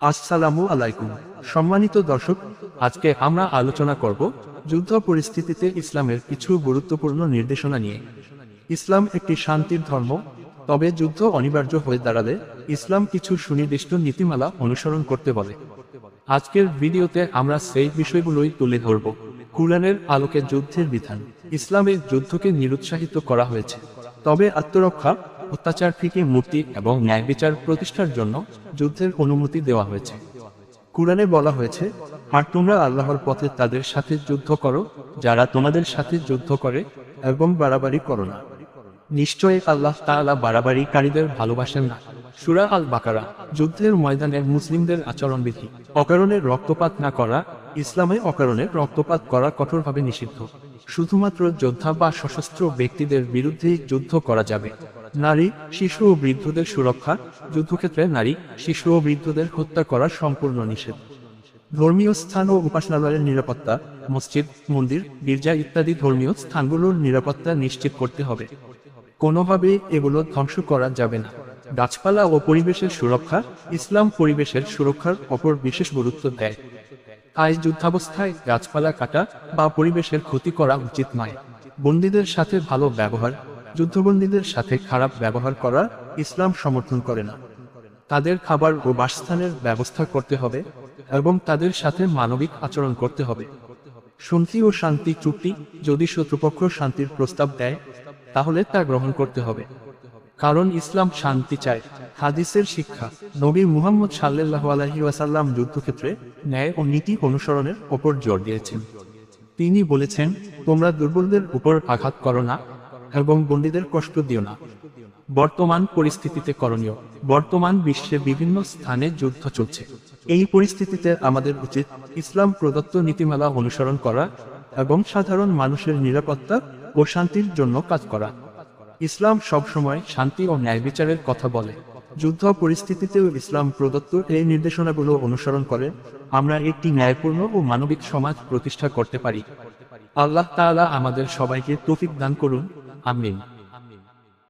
আসসালামু আলাইকুম। সম্মানিত দর্শক, আজকে আমরা আলোচনা করব যুদ্ধ পরিস্থিতিতে ইসলামের কিছু গুরুত্বপূর্ণ নির্দেশনা নিয়ে। ইসলাম একটি শান্তির ধর্ম, তবে যুদ্ধ অনিবার্য হয়ে দাঁড়ালে ইসলাম কিছু সুনির্দিষ্ট নীতিমালা অনুসরণ করতে বলে। আজকের ভিডিওতে আমরা সেই বিষয়গুলোই তুলে ধরব। কুরআনের আলোকে যুদ্ধের বিধান, ইসলামে যুদ্ধকে নিরুৎসাহিত করা হয়েছে। তবে আত্মরক্ষা অত্যাচার থেকে মুক্তি এবং ন্যায় বিচার প্রতিষ্ঠার জন্য যুদ্ধের অনুমতি দেওয়া হয়েছে। কুরআনে বলা হয়েছে, আর তোমরা আল্লাহর পথে তাদের সাথে যুদ্ধ করো, যারা তোমাদের সাথে যুদ্ধ করে এবং বাড়াবাড়ি করো না। নিশ্চয়ই আল্লাহ তাআলা বাড়াবাড়িকারীদের ভালোবাসেন না। সুরা আল বাকারা যুদ্ধের ময়দানে মুসলিমদের আচরণবিধি, অকারণে রক্তপাত না করা, ইসলামে অকারণে রক্তপাত করা কঠোরভাবে নিষিদ্ধ। শুধুমাত্র যোদ্ধা বা সশস্ত্র ব্যক্তিদের বিরুদ্ধেই যুদ্ধ করা যাবে। নারী, শিশু ও বৃদ্ধদের সুরক্ষা, যুদ্ধক্ষেত্রে নারী, শিশু ও বৃদ্ধদের হত্যা করা সম্পূর্ণ নিষেধ। ধর্মীয় স্থান ও উপাসনালয়ের নিরাপত্তা, মসজিদ, মন্দির, গির্জা ইত্যাদি ধর্মীয় স্থানগুলোর নিরাপত্তা নিশ্চিত করতে হবে। কোনোভাবেই এগুলো ধ্বংস করা যাবে না। গাছপালা ও পরিবেশের সুরক্ষা, ইসলাম পরিবেশের সুরক্ষার অপর বিশেষ গুরুত্ব দেয়। তাই যুদ্ধাবস্থায় গাছপালা কাটা বা পরিবেশের ক্ষতি করা উচিত নয়। বন্দীদের সাথে ভালো ব্যবহার যুদ্ধবন্দীদের সাথে খারাপ ব্যবহার করা ইসলাম সমর্থন করে না। তাদের খাবার ও বাসস্থানের ব্যবস্থা করতে হবে এবং তাদের সাথে মানবিক আচরণ করতে হবে। শান্তি ও শান্তি চুক্তি যদি শত্রুপক্ষ শান্তির প্রস্তাব দেয়, তাহলে তা গ্রহণ করতে হবে। কারণ ইসলাম শান্তি চায়। হাদিসের শিক্ষা, নবী মুহাম্মদ সাল্লাহ আলহি ওয়াসাল্লাম যুদ্ধক্ষেত্রে ন্যায় ও নীতি অনুসরণের ওপর জোর দিয়েছেন। তিনি বলেছেন, তোমরা দুর্বলদের উপর আঘাত করো না এবং বন্দীদের কষ্ট দিও না। বর্তমান পরিস্থিতিতে করণীয়। বর্তমান বিশ্বে বিভিন্ন স্থানে যুদ্ধ চলছে। এই পরিস্থিতিতে আমাদের উচিত ইসলাম প্রদত্ত নীতিমালা অনুসরণ করা এবং সাধারণ মানুষের নিরাপত্তা ও শান্তির জন্য কাজ করা। ইসলাম সবসময় শান্তি ও ন্যায় বিচারের কথা বলে। যুদ্ধ পরিস্থিতিতেও ইসলাম প্রদত্ত এই নির্দেশনাগুলো অনুসরণ করে। আমরা একটি ন্যায়পূর্ণ ও মানবিক সমাজ প্রতিষ্ঠা করতে পারি। আল্লাহ তাআলা আমাদের সবাইকে তৌফিক দান করুন। Amin.